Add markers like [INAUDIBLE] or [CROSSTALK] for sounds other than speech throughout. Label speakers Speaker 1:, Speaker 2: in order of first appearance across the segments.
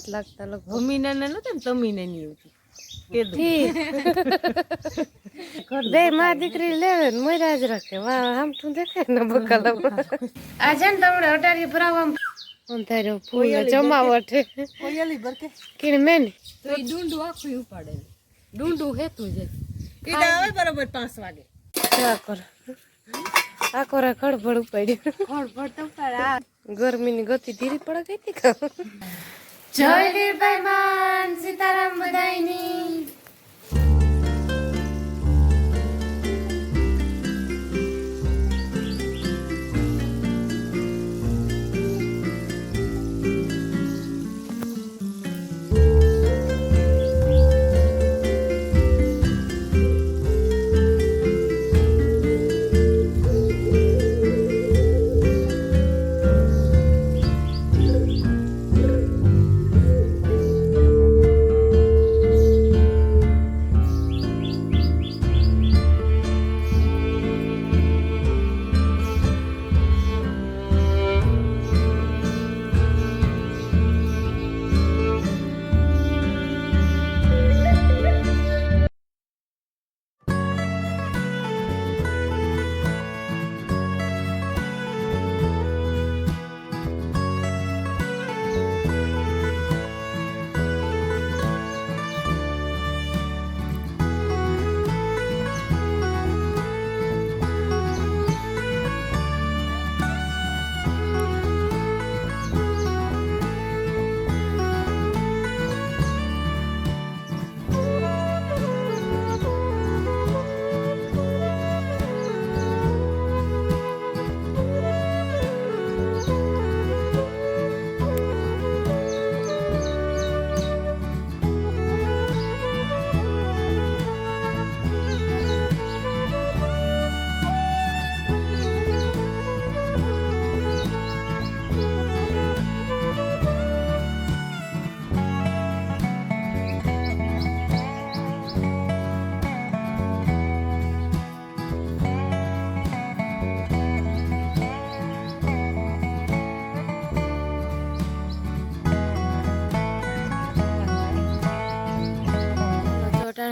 Speaker 1: નથી લાગતા લગભગ?
Speaker 2: ભૂમિના ને નતા ને તમીને
Speaker 1: દીકરી લેવે ને મર્યા જ રાખે. આમ તું દેખાય ને બકાલ આ છે ને તમને અટારી ભરાવા અંધારો ફૂલ જમાવટ
Speaker 2: કોયલી બરકે.
Speaker 1: કીણ મેં
Speaker 2: તો એ ડુંડું આખું ઉપાડે. ડુંડું હેતું જાય ઈડા આવે બરોબર પાંચ વાગે.
Speaker 1: આ કર. આ કોરા ખડભડ ઉપાડ્યું.
Speaker 2: ખોળ પડતો
Speaker 1: ગરમીની ગતિ ધીરી પડે ગઈ હતી જય વીરભાઈ માન સીતારામ બધાયની.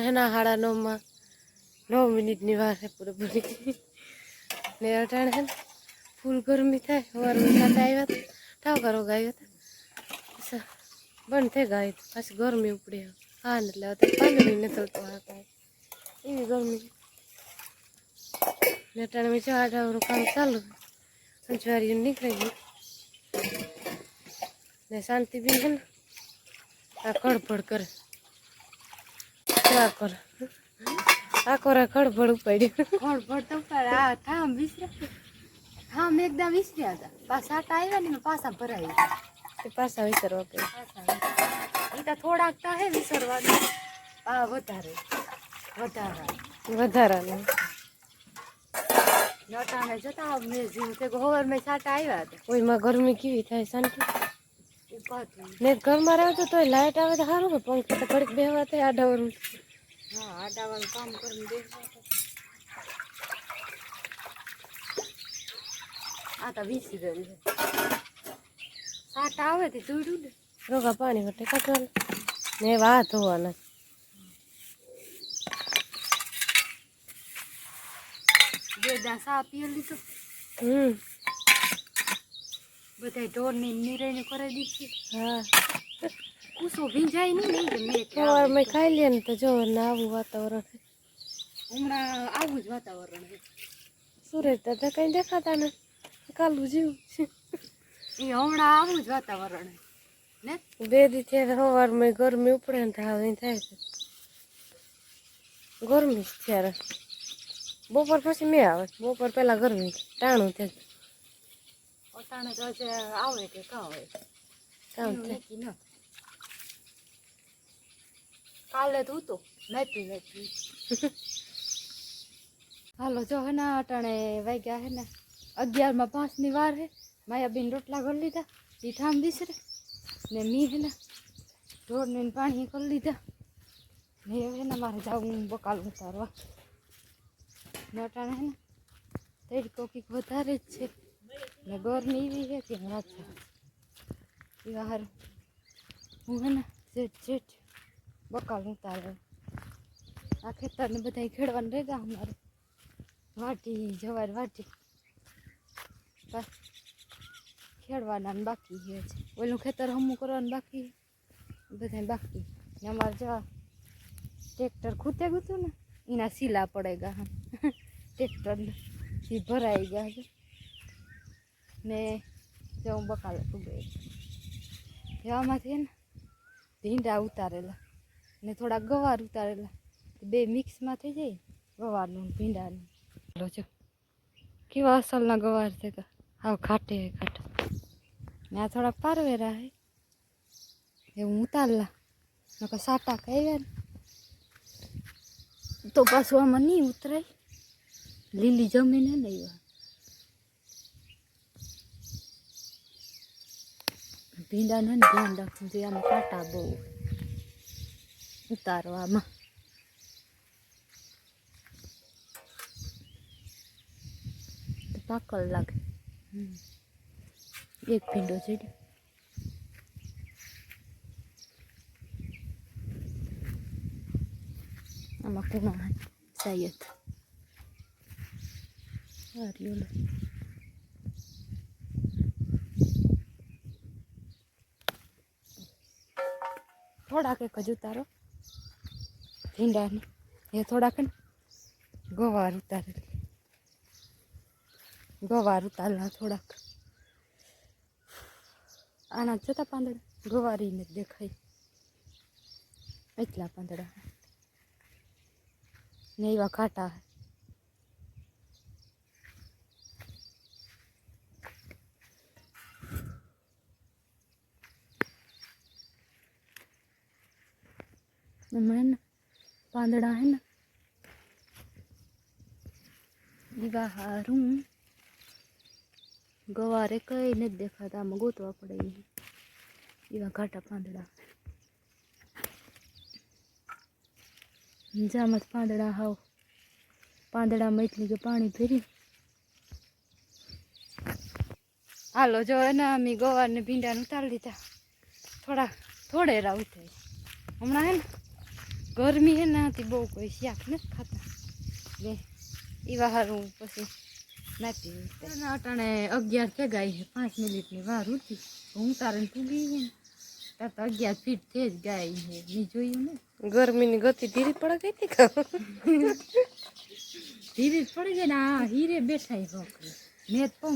Speaker 1: ચોટાણ હે ના હાડા નવ મિનિટની વાર છે પૂરેપૂરી. ને અટાણે હે ફૂલ ગરમી થાય સવારમાં સાથે આવ્યા હતા ઠાવ કરો ગાયો હતા બંધ થઈ ગાય પાછી ગરમી ઉપડી હા એટલે અત્યારે પાંદડી નીકળતો હા કાંઈ. એવી ગરમી. ને અટાણે મેં ચાર આડાવરું કામ ચાલુ અંજવારી નીકળી ગયું. ને શાંતિ બી છે ને આ ખડભડ કરે. આ કરે. આ કોરા ખડભડ ઉપાડ્યું.
Speaker 2: પડતો પર આ થામ વિસર્યા થામ એકદમ વિસર્યા હતા. પાછા આટા આવ્યા ને પાછા ભરાય
Speaker 1: તે પાછા વિચારવા કે
Speaker 2: એ તો થોડાક તો હે વિસરવાનું. આ વધારે. વધારે.
Speaker 1: વધારાનું.
Speaker 2: નટાણે જતા મેં જીવ તે ગોવર મેં છાટા આવ્યા હતા.
Speaker 1: ઓયમાં ગરમી કેવી થાય શાંતિ? ને ઘરમાં રહેતો તોય લાઇટ આવે તો સારું ને પંખે તો ઘડીક બેહવા થાય આડાવરું
Speaker 2: હા આડાવાનું કામ કરીને બેસવા આ તો વીસી ગયું છે. સાટા આવે તે ને?
Speaker 1: રોગા પાણી વટે કાઢવાનું. ને વાહ ધોવાના
Speaker 2: બે દા સા પીએ લીધો
Speaker 1: હમ.
Speaker 2: બધા ઢોરની નિરાઈને કરાવી દીધી
Speaker 1: હા.
Speaker 2: કુસો ભીંજાય નહીં નહીં કે મેં કે
Speaker 1: ખાઈ લે ને તો જો ને આવું વાતાવરણ
Speaker 2: હમણાં આવું જ વાતાવરણ છે.
Speaker 1: સુરેશ દાદા કઈ દેખાતા ને? કાલું જીવ
Speaker 2: એ હમણાં આવું જ વાતાવરણ છે. ને?
Speaker 1: બે દી થયા સવારમાં ગરમી ઉપડે ને થાવ થાય છે. ગરમી ત્યારે બપોર પછી મેં આવે. બપોર પહેલાં ગરમી ટાણું થાય.
Speaker 2: અટાણે તો આવે કે
Speaker 1: કાવે
Speaker 2: કાલે ન તો ઉતો નથી નથી હાલો જો હે ને અટાણે વાગ્યા હે ને. અગિયારમાં પાંચની વાર હે. માયાબીન રોટલા કરી લીધા. એ ઠામ દીસરે. ને મી હે ને ઢોરને ને પાણી કરી લીધા. ને હવે ને મારે જવું બકાલ ઉતારવા. ને અટાણે હે ને તડકો કંઈક વધારે જ છે. ને ગરમી એવી છે કે છે. એવા હારું. હું હે ને જેઠ જેઠ બકાલ ઉતારે. આ ખેતરને બધા ખેડવાનું રહી ગયા અમારે. વાટી, જવાર વાટી. બસ. ખેડવાના બાકી છે ઓલું ખેતર હમું કરવાનું બાકી બધા બાકી અમારે જવા ટ્રેક્ટર ખૂતે ગયું ને, એના સીલા પડે ગયા [LAUGHS] ટ્રેક્ટર એ ભરાઈ ગયા છે ને જો બકાલે પૂગે એવામાંથી ને ભીંડા ઉતારેલા ને થોડા ગવાર ઉતારેલા. બે મિક્સમાં થઈ જાય ગવારનું ભીંડાનું. લો જો, કેવા અસલના ગવાર છે કે હાવ ખાટે ખાટે. ને આ થોડા પારવેરા હે. એ હું ઉતારલા. નકર સાટા કહ્યા ને. તો પાછું આમાં નહીં ઉતરાય. લીલી જમીન હે ને એવા ભીંડાને હે ને ધ્યાન રાખવું જોઈએ આમાં કાંટા બહુ હોય. ઉતારવામાં તો પાકલ લાગે હમ. એક ભીંડો ચડ્યો આમાં કુણા સાયદ આ થોડાક એક જ ઉતારો. ભીંડાને એ થોડાક ને ગવાર ઉતારે. ગવાર ઉતારલા થોડાક. આના જોતા પાંદડા? ગવારીને દેખાય. એટલા પાંદડા ને એવા કાંટા હમણાં પાંદડા હે ને દીવા હારું ગવારે કઈ નથી દેખાતા આમાં ગોતવા પડે એવા ઘાટા પાંદડા જામત પાંદડા હાવ પાંદડામાં એટલી કે પાણી ભરી હાલો જો એને અમે ગવાર ને ભીંડા ને ઉતારી દીધા થોડા થોડે રાવ થાય હમણાં હે ને ગરમી હે ને બહુ કોઈ શાક નથી ખાતા. બે એવા હારું પછી નાતી. અટાણે અગિયાર કે ગાય છે પાંચ મિનિટની વાર ઉઠી. હું તારે પૂગી ગઈ ને. ત્યાં તો અગિયાર ફીટ થઈ જ ગાય છે મેં જોયું ને.
Speaker 1: ગરમીની ગતિ ધીરી પડે ગઈ હતી કે [LAUGHS]
Speaker 2: ધીરે પડી જાય ને આ હીરે બેઠા ભોકરી મેં તો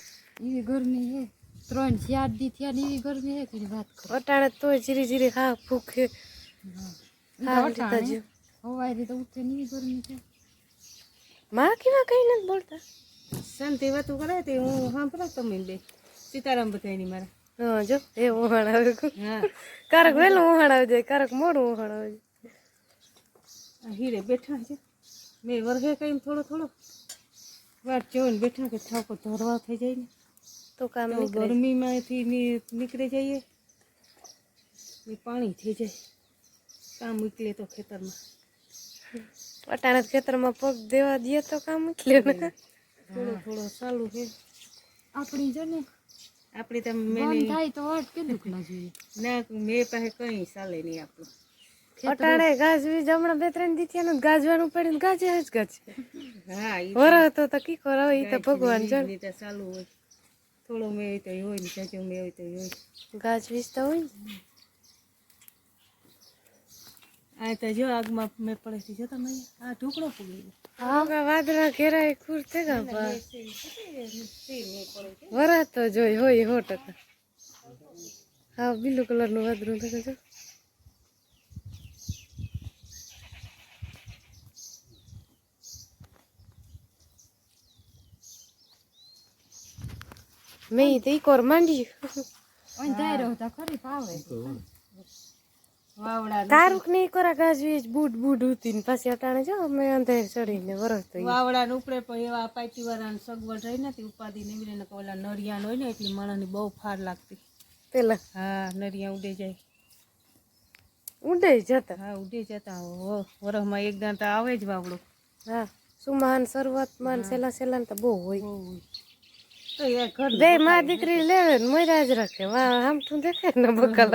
Speaker 2: એવી ગરમી છે ત્રણ ચાર દી થયા ને એવી ગરમી છે કે વાત કરો?
Speaker 1: અટાણે તોય જીરી જીરી હા ભૂખે. હા લીધા જો
Speaker 2: હવારી તો ઉઠે ને એવી ગરમી છે
Speaker 1: માં કેવા કઈ નથી બોલતા
Speaker 3: શાંતિ વાતું કરે તે હું સાંભળો તમે બે સીતારામ બધાની મારા
Speaker 1: હા જો એ ઉહાણ આવે
Speaker 3: હા
Speaker 1: કારક વહેલું ઉહાણ આવી જાય કારક મોડું ઉહાણ આવી જાય
Speaker 3: આ હીરે બેઠા છે મેં વર્ગે કઈ થોડો થોડો વાત જોઈને બેઠા કે થાકો ધરવા થઈ જાય ને
Speaker 1: તો કામ
Speaker 3: તો
Speaker 1: નીકળે
Speaker 3: ગરમીમાંથી ની- નીકળી જઈએ ને પાણી થઈ જાય કામ નીકળે તો ખેતરમાં.
Speaker 1: અટાણે ખેતરમાં પગ દેવા દે તો કામ ઉકલે ને.
Speaker 3: થોડો થોડો ચાલુ છે.
Speaker 2: આપણી જો ને
Speaker 3: આપણે તમે મેં
Speaker 2: થાય તો વાટ કેટલું ના જોઈએ?
Speaker 3: ના મેં પાસે કઈ ચાલે નહીં આપણું.
Speaker 1: અટાણે ગાજવી જમણા બે ત્રણ દી થયા ગાજવાનું પડ્યું ને ગાજે જ ગાજે.
Speaker 3: હા ઈ
Speaker 1: વરહ તો તો કી કરો એ તો ભગવાન જાણે.
Speaker 3: રીતે ચાલુ હોય. થોડો મેં તો હોય ને જાજો મેં હોય તો હોય.
Speaker 1: ગાજવીજ તો હોય
Speaker 3: આ તો જો આગમાં મેં પડે જો તમે આ ઢોકળો પૂગી
Speaker 1: હા? વાદળા ઘેરાય ખુર છે ગા બા. તો જોઈ હોય સો ટકા હા બ્લુ કલરનું વાદળું તો જો. મેં તો ઈ કોર માંડ્યું
Speaker 2: અંધાઈ રહ્યો તો ખરી પાવે
Speaker 3: વાવડા
Speaker 1: તારુકની કોરા ગાજવી બૂટ બૂટ ઉતી ને પાછી અટાણે જો અમે અંધાર ચડીને વરસ તો
Speaker 3: વાવડા ને ઉપરે પણ એવા પાટી વાળા સગવડ રહી નથી ઉપાધિ નીવડે ને ઓલા નરિયાન હોય ને એટલી માણસની બહુ ફાર લાગતી.
Speaker 1: પેલા?
Speaker 3: હા નરિયા ઉડે જાય.
Speaker 1: ઉડે જતા?
Speaker 3: હા ઉડે જતા. વરસમાં એક દાંત આવે જ વાવડો.
Speaker 1: હા સુમાન શરૂઆતમાં સેલા સેલા ને તો બહુ હોય. બે માં દીકરી લેવે ને મર્યા જ રાખે. વાહ આમ તું દેખે ને બકલ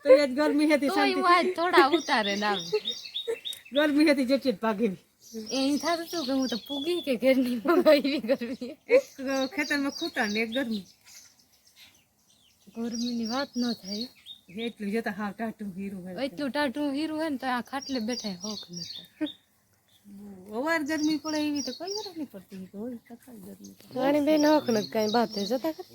Speaker 3: તો એ ગરમી હતી
Speaker 2: તોય હું આજ થોડા ઉતારે ના
Speaker 3: ગરમી હતી જેટલી જ ભાગેલી.
Speaker 2: એ થતું હતું કે હું તો પૂગી કે ઘરની ભાઈ ગરમી.
Speaker 3: એક ખેતરમાં ખૂટા ને એક ગરમી.
Speaker 2: ગરમીની વાત ન થાય.
Speaker 3: એટલું જતા હા ટાટું હીરું હોય.
Speaker 2: એટલું ટાટું હીરું હોય ને તો આ ખાટલે બેઠા હોક નથી
Speaker 3: અવાર ગરમી પડે એવી તો કઈ વાર નહીં પડતી તો હોય ખાલી ગરમી
Speaker 1: રાણી બેન ને કઈ બાત જતા કર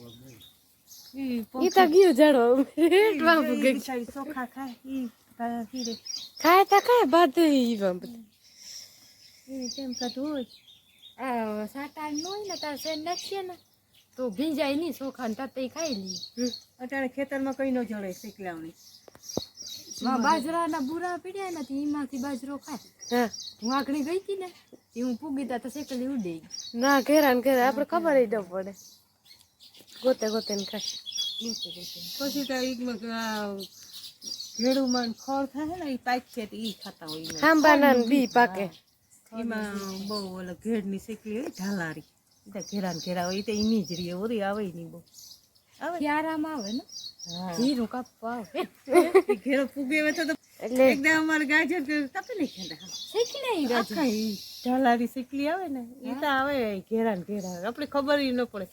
Speaker 3: ઈ
Speaker 1: ઈ તો ગયું જાડો
Speaker 3: રેટ
Speaker 1: ગઈ.
Speaker 3: બિચારી ચોખા ખાય ઈ તા હીરે
Speaker 1: ખાય તા ખાય બાદ ઈ બધી
Speaker 3: ઈ કેમ કાઢું હોય?
Speaker 2: આ સાટા ન હોય ને તાર સેન નાખીએ ને તો ભીંજાય નહીં ચોખા ને તાતે ખાઈ લઈએ.
Speaker 3: અત્યારે ખેતરમાં કઈ ન જળે શીખલાવણી
Speaker 2: બાજરાના બુરા પીડ્યા નથી એમાંથી બાજરો ખાય.
Speaker 1: હું.
Speaker 2: આગળ ગઈ હતી ને એ હું પૂગી તા તો શેકલી ઉડી
Speaker 1: ના ઘેરા ને ઘેરા. આપણે ખબર ન પડે. ગોતે ગોતે ને ખાય.
Speaker 3: પછી તો ઈમાં કે આ ભેડુંમાં ને ખડ થાય ને એ પાક છે એ ખાતા હોય.
Speaker 1: ખાંબાના બી પાકે.
Speaker 3: એમાં બહુ ઓલો ઘેડની શીખલી હોય ઢાલારી. ઘેરા ઘેરા હોય તો એની જ રીએ ઓરી આવે નહીં બહુ.
Speaker 2: ક્યારામાં આવે ને? જીરું કાપવા આવે.
Speaker 3: ઘેરો પૂગે હોય તો તો
Speaker 1: એટલે
Speaker 3: એકદમ અમારે ગાજર કે નહીં ખેતા
Speaker 2: શેકી ગાજર
Speaker 3: ઢાલારી શીખલી આવે ને ઈ તો આવે ઘેરા ને ઘેરા આપણે ખબર ય ન પડે.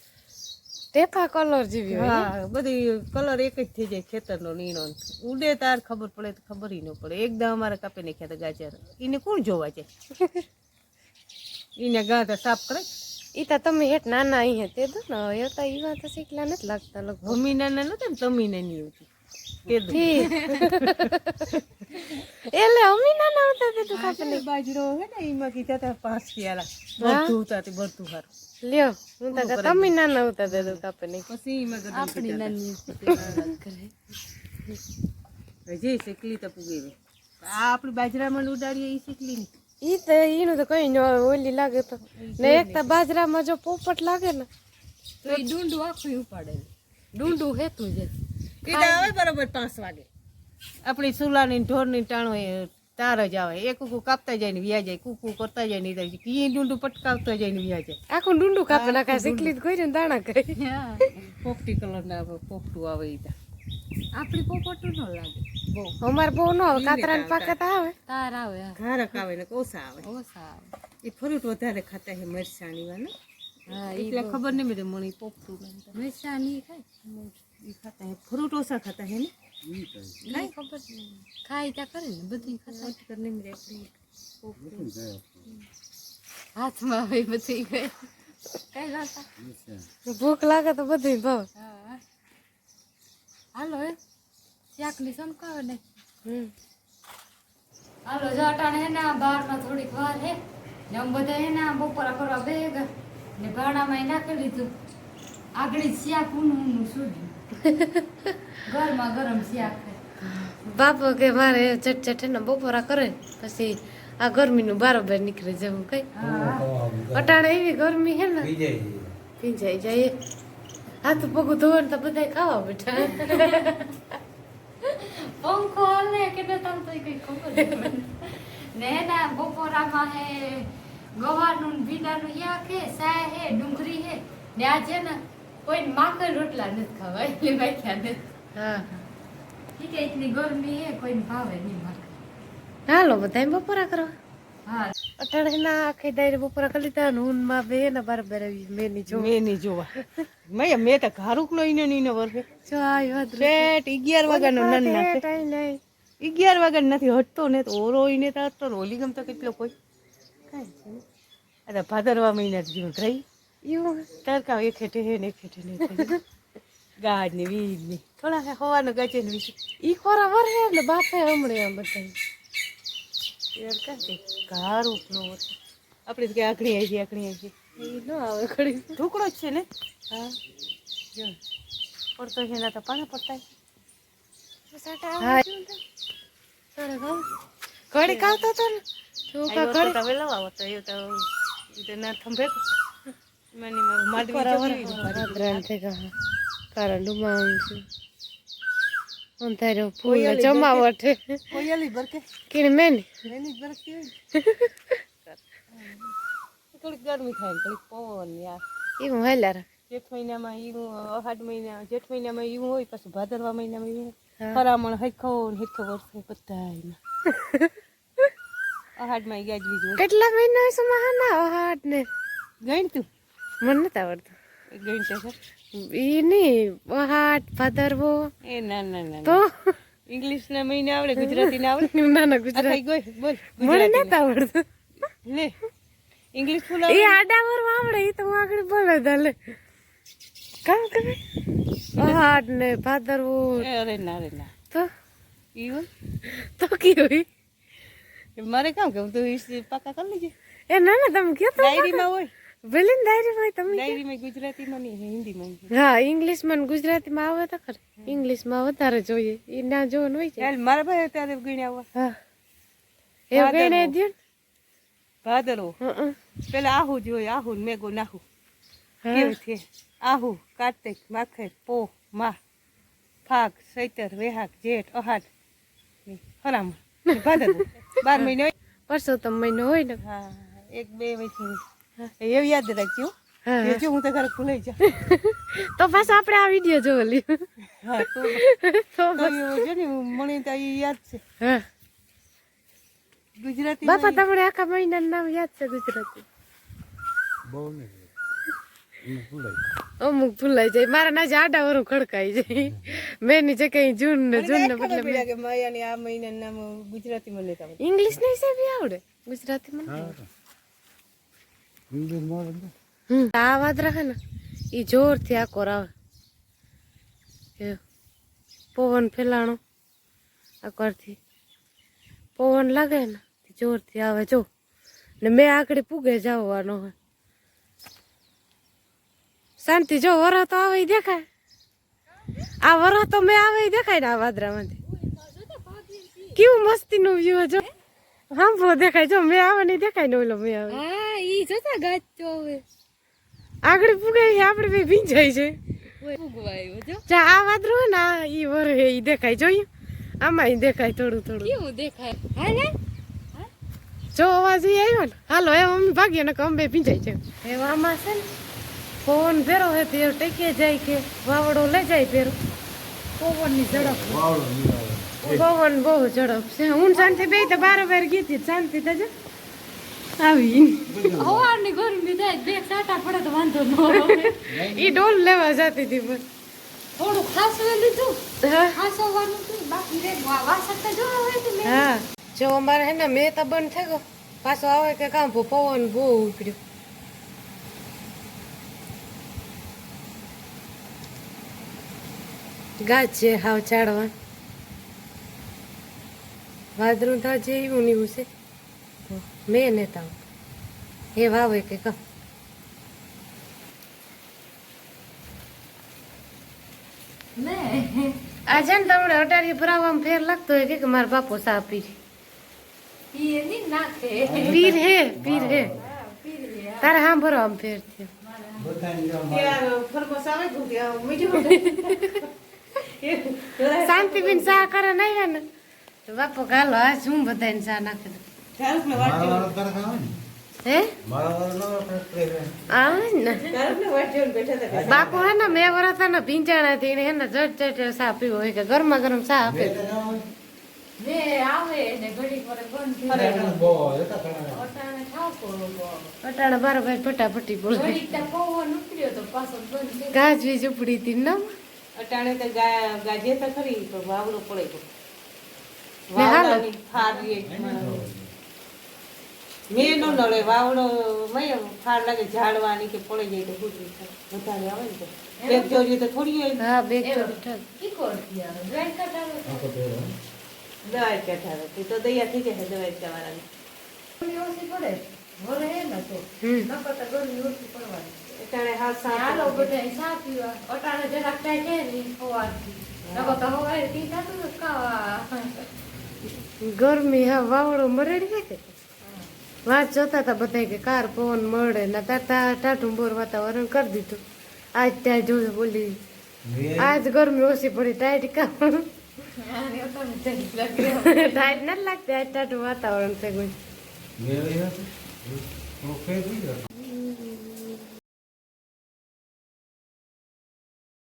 Speaker 1: કલર જેવી
Speaker 3: હા બધી કલર એક જ થઈ જાય ખેતરનો નીણો. ઉડે તાર ખબર પડે તો ખબર ન પડે. એકદમ અમારે કાપી નાખ્યા હતા ગાજર. એને કોણ જોવા જાય? [LAUGHS] એને ગાંધા સાફ કરે
Speaker 1: ઈ તો તમે હેઠ નાના અહીંયા તે દો ને એ તો ઈ વાત શીખલા નથી લાગતા લોકો
Speaker 3: મમ્મી નાના નતા ને તમી નાની હતી. તે
Speaker 1: એટલે અમી નાના હતા તે તો કાપી
Speaker 3: બાજરો હે ને એમાં કીધા પાંચ પિયાલા બધું હતા તે બધું હારું.
Speaker 1: લ્યો હું તો તમે નાના હતા તે તો કાપી
Speaker 3: પછી એમાં ગદમ
Speaker 2: આપણી નાની કરે.
Speaker 3: જે શીખલી તો પૂગી ગઈ આ આપણી બાજરામાં ઉડાડીએ એ શીખલી ને
Speaker 1: ઈ તો ઈનું તો કઈ ન ઓલી લાગે તો ને એક તો બાજરામાં જો પોપટ લાગે ને
Speaker 2: તો એ ડુંડું આખું ઉપાડે. ડુંડું હેતું
Speaker 3: જ. તો આવે બરોબર પાંચ વાગે. આપણી સુલાની ઢોરની ટાણો એ તાર જ આવે. એ કુકુ કાપતા જાય ને વ્યા જાય કુકુ કરતા જાય ને ઈ ડુંડું પટકાવતા જાય ને વ્યા જાય
Speaker 1: આખું ડુંડું કાપી નાખે સીકલી કોઈ ને દાણા કરી.
Speaker 3: પોપટી કલર ના પોપટું આવે ઈ
Speaker 2: આપણી પોપટું ન લાગે.
Speaker 1: અમારે બહુ નો આવે કાતરા. ને પાકત આવે.
Speaker 2: તાર આવે
Speaker 3: ઘારક આવે ને ઓછા આવે.
Speaker 2: ઓછા આવે.
Speaker 3: એ ફ્રૂટ વધારે ખાતા હે મરસાણી વાને
Speaker 2: હા
Speaker 3: એટલે ખબર નહીં મને મણી પોપતું ને
Speaker 2: મિરચા ખાય?
Speaker 3: એ ખાતા હે. ફ્રૂટ ઓછા ખાતા હે ને?
Speaker 2: નહીં ખબર ખાય ત્યાં કરે ને બધું ખાતા
Speaker 3: નહીં મળે
Speaker 2: હાથમાં આવે બધું કઈ
Speaker 1: ભૂખ લાગે તો બધું ભાવ.
Speaker 2: હા. હાલો હે. શાકની સમકાવે ને.
Speaker 1: હમ.
Speaker 2: હાલો જાટાણ અટાણે હે ને બહારમાં થોડીક વાર હે ને આમ બધા હે ના બપોરા કરવા બેગ ને ભાડામાં નાખી લીધું. આગળ શાક ઊનું ઊનું સુધ્યું ગરમા [LAUGHS] ગરમ શાક
Speaker 1: બાપો કે મારે ચટચટ ને બપોરા કરે પછી આ ગરમીનું બારોબાર નીકળે જવું કઈ. અટાણે એવી ગરમી હે ને. ભીંજાઈ જાય. હાથ પગું ધોવાનું તો બધા ખાવા બેઠા. [LAUGHS]
Speaker 2: પંખો હાલે કે ન તમ તો કઈ ખબર. ને એના બપોરામાં હે ગવારનું ને યા કે સાય હે ડુંગરી હે ને આ છે ને કોઈ માકર રોટલા નથી ખાવા એટલે વાંચ્યા નથી
Speaker 1: હા
Speaker 2: ઠીક છે એટલી ગરમી હે કોઈને ભાવે નહીં માકર
Speaker 1: હાલો બધા બપોરા કરવા અટાણે ના આખી દાયરે બપોરા કરી લીધા ને ઊનમાં બે ને બારોબાર આવી મેની જો
Speaker 3: મેં નહીં જોવા. મેં મેં તો ઘારુક નો ઈનો નીનો વર્ષે
Speaker 1: જો આયો હાથ
Speaker 3: સેટ અગિયાર વાગ્યાનો નન ના
Speaker 1: ટાઈ લઈ
Speaker 3: અગિયાર વાગ્યા નથી હટતો ને તો ઓરો ઈને તો હટતો ને ઓલી ગમતો કેટલો કોઈ.
Speaker 1: કાંઈ
Speaker 3: અરે ભાદરવા મહિના જીવન રહી
Speaker 1: એવું?
Speaker 3: તરકા એક હેઠે હે ને એક હેઠે ને ગાડ ને વીજ ને થોડા હોવાનું ગજે ગાજે ને વીજ
Speaker 1: ઈ ખોરા વરહે એટલે બાપે હમણે આમ બધા
Speaker 3: ઘારું આપણે કે આવી આવી
Speaker 1: ન આવે ઘડી
Speaker 3: ઢોકળો જ છે ને?
Speaker 1: હા.
Speaker 3: જો. પડતો છે એના તો પાણા પડતા
Speaker 1: હા. સાડા ગાવ ઘડી કાવતો તો ને. છોકરા ઘડી
Speaker 3: ઘડી વેલા આવો તો એ તો ના થંભે. મને માંડવી જવી
Speaker 1: રાત્રાણ કારણ ડુમાવું છે અંધારો ફૂલ જમાવટ
Speaker 3: કોયલી બરકે
Speaker 1: કેને મેન
Speaker 3: એની જ બરકતી હોય ને [LAUGHS] થોડીક ગરમી થાય થોડીક પવન યાર એવું
Speaker 1: એ હું હાલ્યા રાખ.
Speaker 3: જેઠ મહિનામાં ઈવું અહાડ મહિના જેઠ મહિનામાં ઈવું હોય પછી ભાદરવા મહિનામાં ઈવું. ફરામણ હરખો ને હરખો વર્ષે બધાયમાં [LAUGHS] અહાડમાં ઈ ગાજવીજ હોય.
Speaker 1: કેટલા મહિના છે મહાના હાટ ને
Speaker 3: ગણ તું
Speaker 1: મને નથી આવડતું.
Speaker 3: ગણતે છે
Speaker 1: ઈ નહીં હાટ ભાદરવો
Speaker 3: એ ના ના ના
Speaker 1: તો?
Speaker 3: ઇંગ્લિશ ના મહિના આવડે ગુજરાતી ના આવડે? [LAUGHS]
Speaker 1: ના ના
Speaker 3: આ
Speaker 1: ગુજરાત
Speaker 3: બોલ
Speaker 1: મને
Speaker 3: ગુજરાતી
Speaker 1: આવડતું.
Speaker 3: લે ઇંગ્લિશ ફૂલ
Speaker 1: એ આડાવર આવડે એ તો હું આગળ બોલે દાલે કામ કરે? હાટ ને ભાદરવો
Speaker 3: અરે ના રે ના.
Speaker 1: તો?
Speaker 3: ઈ
Speaker 1: તો કી હોય?
Speaker 3: મારે કામ કેવું તું પાકા કરી લેજે.
Speaker 1: એ ના ના તમે કયો તો
Speaker 3: ડાયરીમાં હોય.
Speaker 1: ભલે ડાયરી હોય તમે
Speaker 3: ડાયરીમાં ગુજરાતીમાં નહીં હિન્દીમાં.
Speaker 1: હા ઇંગ્લિશમાં ગુજરાતી માં આવે તો ઇંગ્લિશમાં વધારે જોઈએ. એ ના જોવાનું હોય છે.
Speaker 3: મારા ભાઈ અત્યારે ગણી આવવા.
Speaker 1: હા. એ ગણે દે દો
Speaker 3: પેલા આહુ જોઈએ આહુ ને મેઘો નાહુ. કેવું છે? આહુ કાર્તિક માખેર પો મા ફાગ સૈતર વેહાક જેઠ અહાડ. હરામ ભાદર [LAUGHS] બાર મહિને હોય?
Speaker 1: તમ મહિનો હોય ને.
Speaker 3: હા એક બે મહિને એવું યાદ રાખજો જો હું તો ઘર ભૂલાઈ જાઉં. [LAUGHS] [LAUGHS]
Speaker 1: તો બસ આપણે આ વીડિયો જોવા લી
Speaker 3: હા તો
Speaker 1: તો
Speaker 3: તો એવું છે ને મને તો યાદ છે.
Speaker 1: હા.
Speaker 3: ગુજરાતી
Speaker 1: બાપા તમને આખા મહિનાનું નામ યાદ છે ગુજરાતી? અમુક ભૂલાઈ જાય. મારા ના આડા વરું ખડકાઈ જાય. મેં ની જગ્યાએ જૂન ને જૂન ને બદલે મેં
Speaker 3: કે માયાની આ મહિનાનું નામ ગુજરાતી મને.
Speaker 1: ઇંગ્લિશ નહીં સાહેબ આવડે? ગુજરાતીમાં નથી. આ વાદરા હે ને એ જોરથી આકોર આવે પવન ફેલાણો આકોરથી પવન લાગે ને જોરથી આવે, જો. ને મેં આકડી પૂગે જવાનો હોય શાંતિ, જો, વરહ તો આવે દેખાય. આ વરા તો મેં આવે દેખાય ને આ વાદરામાંથી. કેવું મસ્તીનું વ્યૂ જો. હા દેખાય. જો મેં આવે નહીં દેખાય ને ઓલો મેં આવે.
Speaker 2: હા ઈ જોતા ગાચો હવે.
Speaker 1: આગળ છે આપણે બે ભીંજાય છે.
Speaker 2: ચા જા.
Speaker 1: આ વાદરો ને આ ઈ વરે હે ઈ દેખાય. જોઈએ આમાં ઈ દેખાય થોડું થોડું.
Speaker 2: કેવું દેખાય? હાલે
Speaker 1: જો અવાજ ઈ આવ્યો ને? હાલો એ મમ્મી ભાગીએ ને અંબે ભીંજાય છે. એ આમાં છે ને પવન ફેરો હે તે ટેકે જાય કે વાવડો લઈ જાય ભેરો પવનની ઝડપ. પવન બહુ ઝડપ છે હું શાંતિ બે તો બાર બાર ગીતી શાંતિ થજો. આવી.
Speaker 2: હવાની ગરમી થાય બે સાટા પડે તો વાંધો ન
Speaker 1: ઈ ડોલ લેવા જતી હતી બસ.
Speaker 2: થોડું ખાસવે લીધું.
Speaker 1: હા.
Speaker 2: ખાસવાનું હતું. બાકી રે વા- તો જો હવે તો મે.
Speaker 1: હા. જો અમારે હે ને મેં તો બંધ થઈ ગયો. પાછો આવે કે કામ ભો- પવન બહુ ઉપડ્યો. ગાજ છે હાવ ચાડવા વાદરું તો જે એવું ને એવું છે. તો મેં નેતા એ વાવે કે કામ
Speaker 2: મેં
Speaker 1: આજે ને તમને અટારી ભરાવામાં ફેર લાગતો હોય કે મારા બાપો સા પી
Speaker 2: ઈ એની નાખે.
Speaker 1: પીર હે પીર હે. તારે હા ભરવામાં ફેર થયો.
Speaker 3: શાંતિ
Speaker 1: શાંતિબેન ચા કરે નહીં ને? તો બાપો ગાલો આ શું બધાને ચા નાખી બાપુ હે ને મેં વરસ ને ભીંજાણા થી હે ને જટ જટ ચા પીવો હોય કે ગરમા ગરમ ચા આપે.
Speaker 2: ને આવે ને ઘડી પર બંધ થઈ અટાણે ઠાકો
Speaker 1: અટાણા ફટાફટી બોલે.
Speaker 2: ઘડીક ત્યાં પવન ઉતર્યો તો પાછો બંધ થઈ
Speaker 1: ગાજવી ઝૂંપડી હતી ને
Speaker 3: અટાણે તો ગાજે તો ખરી પણ વાવડો પડે
Speaker 1: ને હાલો.
Speaker 3: મેં નો નડે વાવડો મય ફાળ લાગે ઝાડવાની કે પડી જાય તો ફૂટી થાય. વધારે આવે ને તો. એક જોડી તો થોડી હોય
Speaker 1: હા બે ચોરી ઠગ
Speaker 2: કી કરતી આવે. ડ્રાઈવ કટાવે
Speaker 3: દવાઈ કઠાવે તે તો દયા થઈ જાય દવાઈ
Speaker 2: ગરમી ઓછી પડે. વરે હે ન તો. નકર તો ગરમી ઓછી પડવાની.
Speaker 3: અટાણે હા સાફ
Speaker 2: હાલો બધા ચા પીવા. અટાણે જરાક ટાઈ કે ને સવારથી નકર તો હવારે ટી થતું ખાવા
Speaker 1: ગરમી, હા, વાવડો મરેડી કે વાત જોતા હતા બધા કે કાર, પવન મળે ને તાતા ટાટું બોર વાતાવરણ કરી દીધું. આજ ત્યાં જોયું બોલી, આજ ગરમી ઓછી પડી, ટાઈટ
Speaker 2: કા
Speaker 1: ટાઈટ નથી લાગતી, આજ ટાટું વાતાવરણ
Speaker 4: થઈ ગયું.